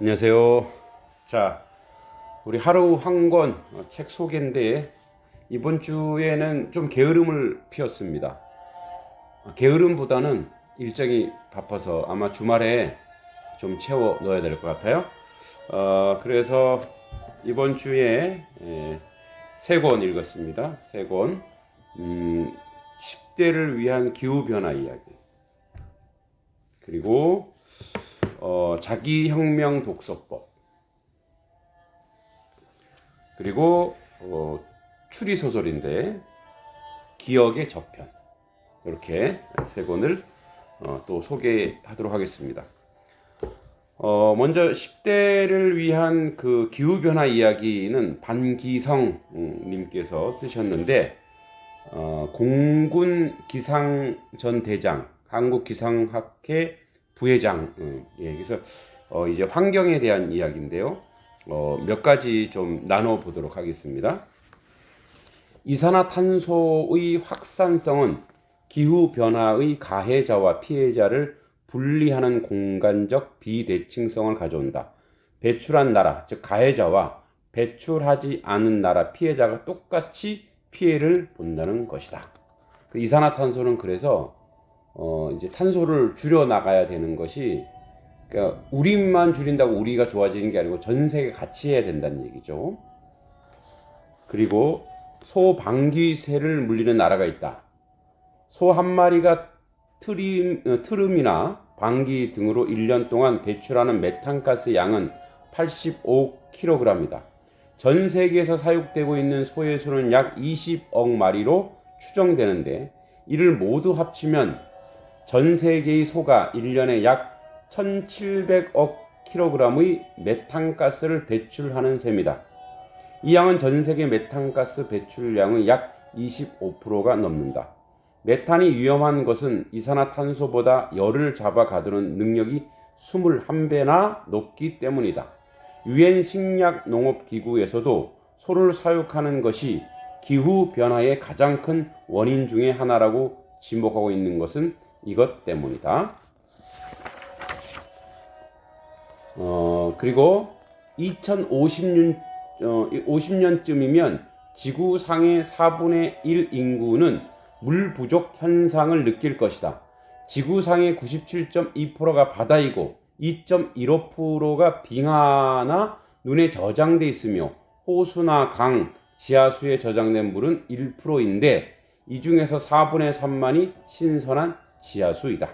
안녕하세요. 자, 우리 하루 한 권 책 소개인데 이번 주에는 좀 게으름을 피웠습니다. 아, 게으름보다는 일정이 바빠서 아마 주말에 좀 채워 넣어야 될 것 같아요. 어, 그래서 이번 주에 세권 읽었습니다. 세 권. 음, 10대를 위한 기후변화 이야기. 그리고 어, 자기혁명 독서법. 그리고 어, 추리 소설인데 기억의 저편. 이렇게 세 권을 어, 또 소개하도록 하겠습니다. 어, 먼저 10대를 위한 그 기후변화 이야기는 반기성 음, 님께서 쓰셨는데, 어, 공군 기상 전 대장, 한국기상학회 부회장, 음, 예, 그래서 어, 이제 환경에 대한 이야기인데요. 어, 몇 가지 좀 나눠 보도록 하겠습니다. 이산화탄소의 확산성은 기후 변화의 가해자와 피해자를 분리하는 공간적 비대칭성을 가져온다. 배출한 나라, 즉 가해자와 배출하지 않은 나라 피해자가 똑같이 피해를 본다는 것이다. 그 이산화탄소는 그래서 어 이제 탄소를 줄여 나가야 되는 것이 그러니까 우리만 줄인다고 우리가 좋아지는 게 아니고 전 세계 같이 해야 된다는 얘기죠. 그리고 소 방귀새를 물리는 나라가 있다. 소 한 마리가 트림, 어, 트름이나 방귀 등으로 1년 동안 배출하는 메탄가스 양은 85kg이다. 전 세계에서 사육되고 있는 소의 수는 약 20억 마리로 추정되는데 이를 모두 합치면 전 세계의 소가 1년에 약 1700억 킬로그램의 메탄가스를 배출하는 셈이다. 이 양은 전 세계 메탄가스 배출량의 약 25%가 넘는다. 메탄이 위험한 것은 이산화탄소보다 열을 잡아 가두는 능력이 21배나 높기 때문이다. 유엔 식약 농업 기구에서도 소를 사육하는 것이 기후 변화의 가장 큰 원인 중의 하나라고 지목하고 있는 것은 이것 때문이다. 어, 그리고 2050년 어, 50년쯤이면 지구상의 4분의 1 인구는 물 부족 현상을 느낄 것이다. 지구상의 97.2%가 바다이고 2.15%가 빙하나 눈에 저장돼 있으며 호수나 강, 지하수에 저장된 물은 1%인데 이 중에서 4분의 3만이 신선한 지하수이다.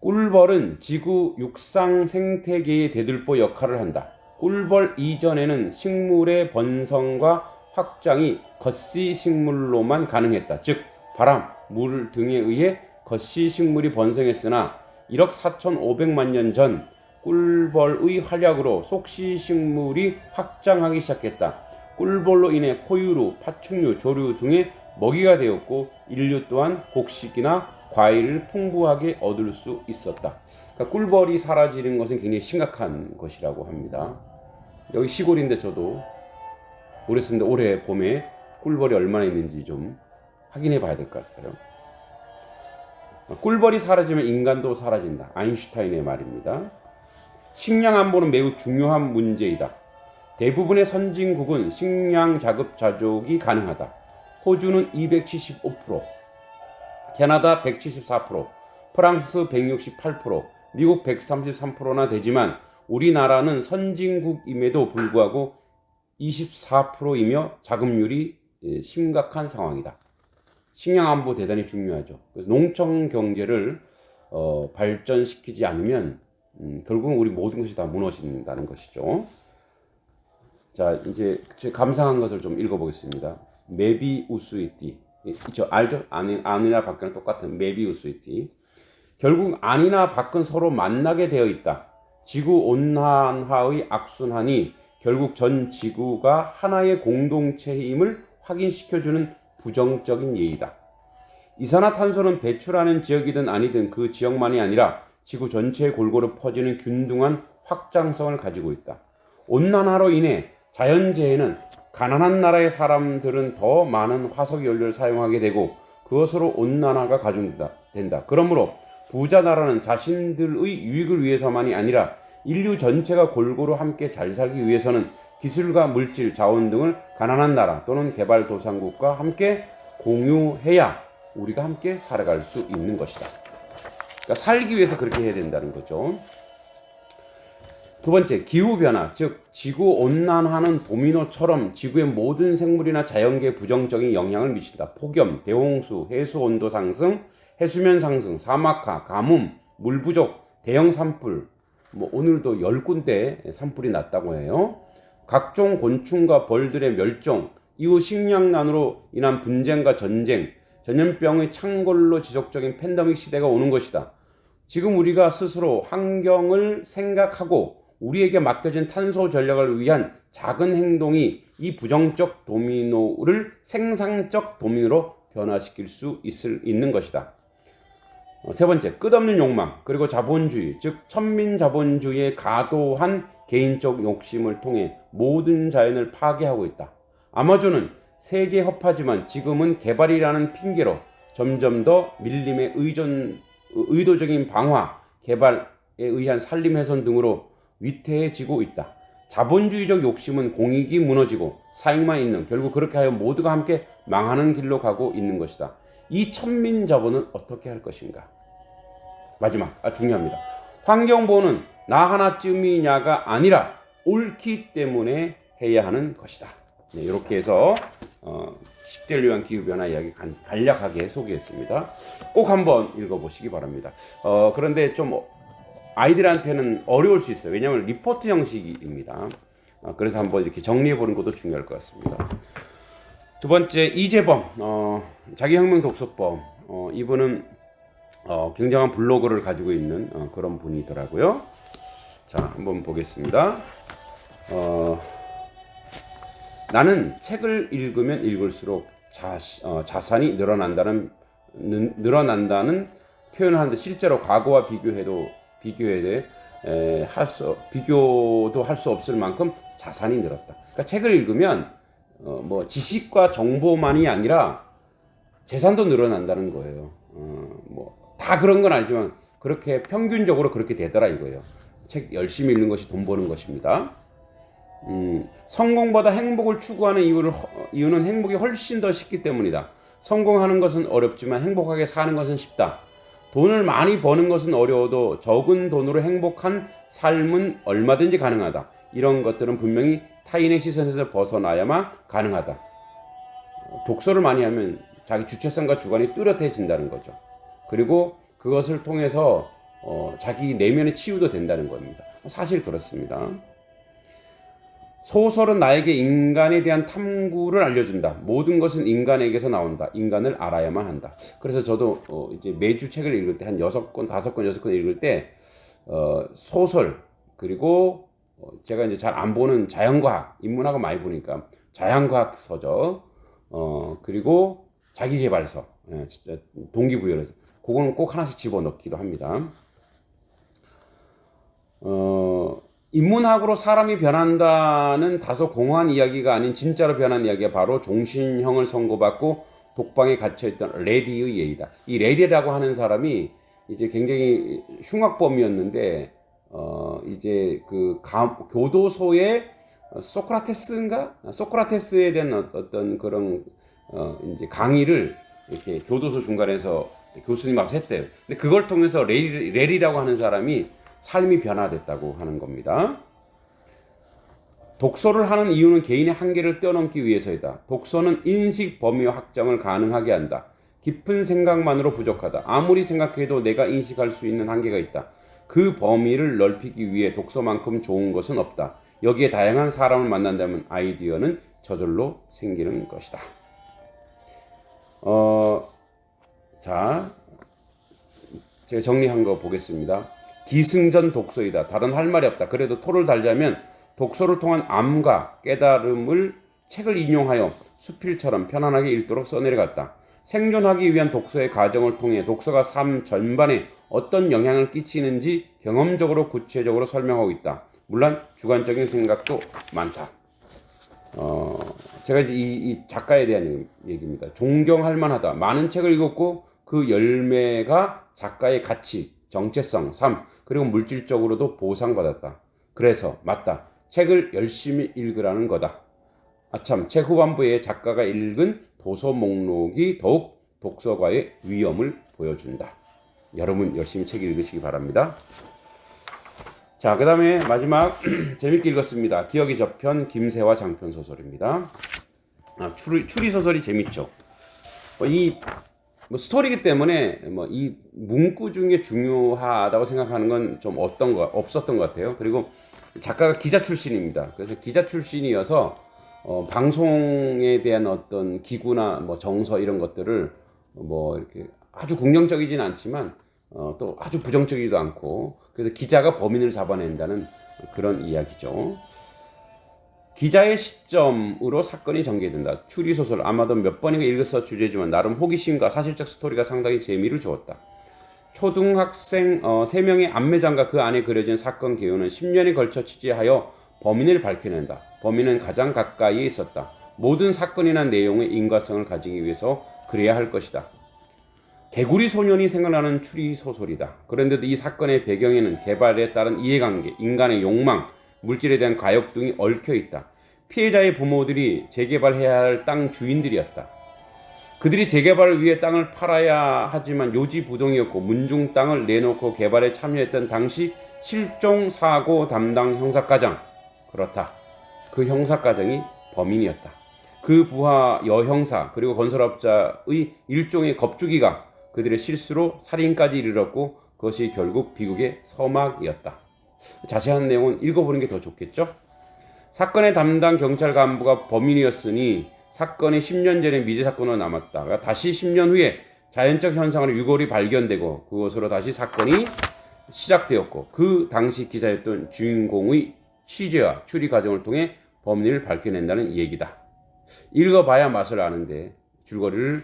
꿀벌은 지구 육상 생태계의 대들보 역할을 한다. 꿀벌 이전에는 식물의 번성과 확장이 겉씨 식물로만 가능했다. 즉 바람, 물 등에 의해 겉씨 식물이 번성했으나 1억 4,500만 년 전 꿀벌의 활약으로 속씨 식물이 확장하기 시작했다. 꿀벌로 인해 포유류, 파충류, 조류 등의 먹이가 되었고 인류 또한 곡식이나 과일을 풍부하게 얻을 수 있었다. 그러니까 꿀벌이 사라지는 것은 굉장히 심각한 것이라고 합니다. 여기 시골인데 저도 모르겠습니다. 올해 봄에 꿀벌이 얼마나 있는지 좀 확인해 봐야 될 것 같아요. 꿀벌이 사라지면 인간도 사라진다. 아인슈타인의 말입니다. 식량 안보는 매우 중요한 문제이다. 대부분의 선진국은 식량 자급 자족이 가능하다. 호주는 275%, 캐나다 174%, 프랑스 168%, 미국 133%나 되지만 우리나라는 선진국임에도 불구하고 24%이며 자금률이 심각한 상황이다. 식량 안보 대단히 중요하죠. 그래서 농촌 경제를 어, 발전시키지 않으면 음, 결국은 우리 모든 것이 다 무너진다는 것이죠. 자, 이제 제 감상한 것을 좀 읽어보겠습니다. 메비우스이티. 저 알죠? 아니, 아니나 밖은 똑같은 메비우스이티. 결국 아니나 밖은 서로 만나게 되어 있다. 지구 온난화의 악순환이 결국 전 지구가 하나의 공동체임을 확인시켜주는 부정적인 예이다. 이산화탄소는 배출하는 지역이든 아니든 그 지역만이 아니라 지구 전체에 골고루 퍼지는 균등한 확장성을 가지고 있다. 온난화로 인해 자연재해는 가난한 나라의 사람들은 더 많은 화석 연료를 사용하게 되고 그것으로 온난화가 가중된다. 그러므로 부자 나라는 자신들의 유익을 위해서만이 아니라 인류 전체가 골고루 함께 잘 살기 위해서는 기술과 물질, 자원 등을 가난한 나라 또는 개발도상국과 함께 공유해야 우리가 함께 살아갈 수 있는 것이다. 그러니까 살기 위해서 그렇게 해야 된다는 거죠. 두 번째, 기후변화, 즉, 지구 온난화는 도미노처럼 지구의 모든 생물이나 자연계에 부정적인 영향을 미친다. 폭염, 대홍수, 해수 온도 상승, 해수면 상승, 사막화, 가뭄, 물 부족, 대형 산불, 뭐 오늘도 열 군데 산불이 났다고 해요. 각종 곤충과 벌들의 멸종, 이후 식량난으로 인한 분쟁과 전쟁, 전염병의 창궐로 지속적인 팬데믹 시대가 오는 것이다. 지금 우리가 스스로 환경을 생각하고 우리에게 맡겨진 탄소 전략을 위한 작은 행동이 이 부정적 도미노를 생산적 도미노로 변화시킬 수 있을, 있는 것이다. 어, 세 번째, 끝없는 욕망, 그리고 자본주의, 즉, 천민 자본주의의 가도한 개인적 욕심을 통해 모든 자연을 파괴하고 있다. 아마존은 세계 허파지만 지금은 개발이라는 핑계로 점점 더 밀림의 의존, 의도적인 방화, 개발에 의한 산림 훼손 등으로 위태해지고 있다. 자본주의적 욕심은 공익이 무너지고 사익만 있는 결국 그렇게 하여 모두가 함께 망하는 길로 가고 있는 것이다. 이 천민 자본은 어떻게 할 것인가? 마지막, 아, 중요합니다. 환경보호는 나 하나쯤이냐가 아니라 옳기 때문에 해야 하는 것이다. 네, 이렇게 해서 어, 10대를 위한 기후변화 이야기 간, 간략하게 소개했습니다. 꼭 한번 읽어보시기 바랍니다. 어, 그런데 좀 아이들한테는 어려울 수 있어요. 왜냐하면 리포트 형식입니다. 어, 그래서 한번 이렇게 정리해 보는 것도 중요할 것 같습니다. 두 번째 이재범 어, 자기혁명 독서법 어, 이분은 어, 굉장한 블로그를 가지고 있는 어, 그런 분이더라고요. 자 한번 보겠습니다. 어, 나는 책을 읽으면 읽을수록 자, 어, 자산이 늘어난다는 는, 늘어난다는 표현을 하는데 실제로 과거와 비교해도 비교에 대해 할수 비교도 할 수 없을 만큼 자산이 늘었다. 그러니까 책을 읽으면 어, 뭐 지식과 정보만이 아니라 재산도 늘어난다는 거예요. 어, 뭐다 그런 건 아니지만 그렇게 평균적으로 그렇게 되더라 이거예요. 책 열심히 읽는 것이 돈 버는 것입니다. 음, 성공보다 행복을 추구하는 이유를, 이유는 행복이 훨씬 더 쉽기 때문이다. 성공하는 것은 어렵지만 행복하게 사는 것은 쉽다. 돈을 많이 버는 것은 어려워도 적은 돈으로 행복한 삶은 얼마든지 가능하다. 이런 것들은 분명히 타인의 시선에서 벗어나야만 가능하다. 독서를 많이 하면 자기 주체성과 주관이 뚜렷해진다는 거죠. 그리고 그것을 통해서 어, 자기 내면의 치유도 된다는 겁니다. 사실 그렇습니다. 소설은 나에게 인간에 대한 탐구를 알려준다. 모든 것은 인간에게서 나온다. 인간을 알아야만 한다. 그래서 저도 어 이제 매주 책을 읽을 때 한 여섯 권, 다섯 권, 여섯 권 읽을 때 어 소설 그리고 어 제가 이제 잘 안 보는 자연과학, 인문학을 많이 보니까 자연과학 서적, 어 그리고 자기개발서, 예, 동기부여를 그거는 꼭 하나씩 집어넣기도 합니다. 어. 인문학으로 사람이 변한다는 다소 공허한 이야기가 아닌 진짜로 변한 이야기가 바로 종신형을 선고받고 독방에 갇혀있던 레리의 예이다. 이 레리라고 하는 사람이 이제 굉장히 흉악범이었는데, 어, 이제 그 가, 교도소에 소크라테스인가? 소크라테스에 대한 어떤 그런, 어, 이제 강의를 이렇게 교도소 중간에서 교수님 와서 했대요. 근데 그걸 통해서 레리, 레리라고 하는 사람이 삶이 변화됐다고 하는 겁니다. 독서를 하는 이유는 개인의 한계를 뛰어넘기 위해서이다. 독서는 인식 범위와 확장을 가능하게 한다. 깊은 생각만으로 부족하다. 아무리 생각해도 내가 인식할 수 있는 한계가 있다. 그 범위를 넓히기 위해 독서만큼 좋은 것은 없다. 여기에 다양한 사람을 만난다면 아이디어는 저절로 생기는 것이다. 어, 자, 제가 정리한 거 보겠습니다. 기승전 독서이다. 다른 할 말이 없다. 그래도 토를 달자면 독서를 통한 암과 깨달음을 책을 인용하여 수필처럼 편안하게 읽도록 써내려갔다. 생존하기 위한 독서의 과정을 통해 독서가 삶 전반에 어떤 영향을 끼치는지 경험적으로 구체적으로 설명하고 있다. 물론 주관적인 생각도 많다. 어, 제가 이제 이, 이 작가에 대한 얘기입니다. 존경할 만하다. 많은 책을 읽었고 그 열매가 작가의 가치, 정체성 3. 그리고 물질적으로도 보상받았다. 그래서 맞다. 책을 열심히 읽으라는 거다. 아참 책 후반부에 작가가 읽은 도서 목록이 더욱 독서가의 위험을 보여준다. 여러분 열심히 책 읽으시기 바랍니다. 자, 그 다음에 마지막 재밌게 읽었습니다. 기억의 저편 김세화 장편 소설입니다. 아, 추리, 추리 소설이 재밌죠. 어, 이 뭐 스토리기 때문에 뭐 이 문구 중에 중요하다고 생각하는 건 좀 어떤 거 없었던 것 같아요. 그리고 작가가 기자 출신입니다. 그래서 기자 출신이어서 어, 방송에 대한 어떤 기구나 뭐 정서 이런 것들을 뭐 이렇게 아주 긍정적이진 않지만 어, 또 아주 부정적이지도 않고 그래서 기자가 범인을 잡아낸다는 그런 이야기죠. 기자의 시점으로 사건이 전개된다. 추리 소설 아마도 몇 번인가 읽어서 주제지만 나름 호기심과 사실적 스토리가 상당히 재미를 주었다. 초등학생 어, 3명의 안매장과 그 안에 그려진 사건 개요는 10년에 걸쳐 취재하여 범인을 밝혀낸다. 범인은 가장 가까이에 있었다. 모든 사건이나 내용의 인과성을 가지기 위해서 그래야 할 것이다. 개구리 소년이 생각나는 추리 소설이다. 그런데도 이 사건의 배경에는 개발에 따른 이해관계, 인간의 욕망, 물질에 대한 가욕 등이 얽혀 있다. 피해자의 부모들이 재개발해야 할 땅 주인들이었다. 그들이 재개발을 위해 땅을 팔아야 하지만 요지부동이었고 문중 땅을 내놓고 개발에 참여했던 당시 실종 사고 담당 형사과장 그렇다. 그 형사과장이 범인이었다. 그 부하 여형사 그리고 건설업자의 일종의 겁주기가 그들의 실수로 살인까지 이르렀고 그것이 결국 비극의 서막이었다. 자세한 내용은 읽어보는 게 더 좋겠죠? 사건의 담당 경찰 간부가 범인이었으니 사건이 10년 전에 미제 사건으로 남았다가 다시 10년 후에 자연적 현상으로 유골이 발견되고 그것으로 다시 사건이 시작되었고 그 당시 기사였던 주인공의 취재와 추리 과정을 통해 범인을 밝혀낸다는 얘기다. 읽어봐야 맛을 아는데 줄거리를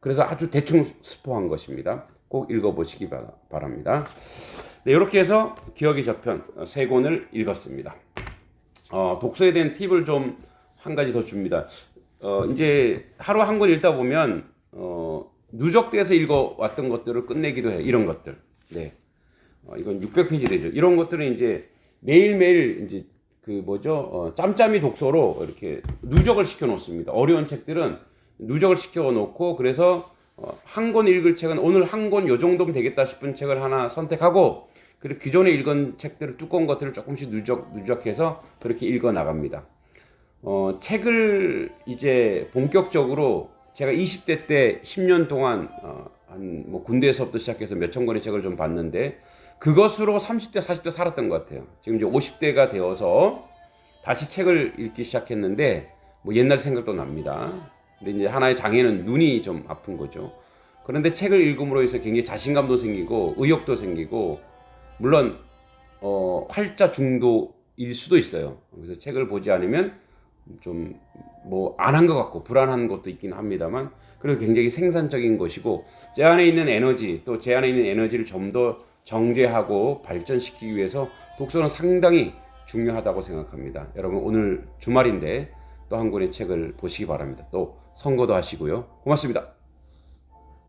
그래서 아주 대충 스포한 것입니다. 꼭 읽어보시기 바랍니다. 네, 이렇게 해서 기억의 저편 세 권을 읽었습니다. 어, 독서에 대한 팁을 좀 한 가지 더 줍니다. 어, 이제 하루 한 권 읽다 보면 어, 누적돼서 읽어왔던 것들을 끝내기도 해요. 이런 것들. 네. 어, 이건 600페이지 되죠. 이런 것들은 이제 매일매일 이제 그 뭐죠? 어, 짬짬이 독서로 이렇게 누적을 시켜 놓습니다. 어려운 책들은 누적을 시켜 놓고 그래서 어, 한 권 읽을 책은 오늘 한 권 요 정도면 되겠다 싶은 책을 하나 선택하고 그리고 기존에 읽은 책들을 두꺼운 것들을 조금씩 누적 누적해서 그렇게 읽어 나갑니다. 어, 책을 이제 본격적으로 제가 20대 때 10년 동안 어, 한뭐 군대에서부터 시작해서 몇천 권의 책을 좀 봤는데 그것으로 30대 40대 살았던 것 같아요. 지금 이제 50대가 되어서 다시 책을 읽기 시작했는데 뭐 옛날 생각도 납니다. 근데 이제 하나의 장애는 눈이 좀 아픈 거죠. 그런데 책을 읽음으로 해서 굉장히 자신감도 생기고 의욕도 생기고 물론 어, 활자 중도일 수도 있어요. 그래서 책을 보지 않으면 좀 뭐 안 한 것 같고 불안한 것도 있긴 합니다만 그리고 굉장히 생산적인 것이고 제 안에 있는 에너지 또 제 안에 있는 에너지를 좀 더 정제하고 발전시키기 위해서 독서는 상당히 중요하다고 생각합니다. 여러분 오늘 주말인데 또 한 권의 책을 보시기 바랍니다. 또 선거도 하시고요. 고맙습니다.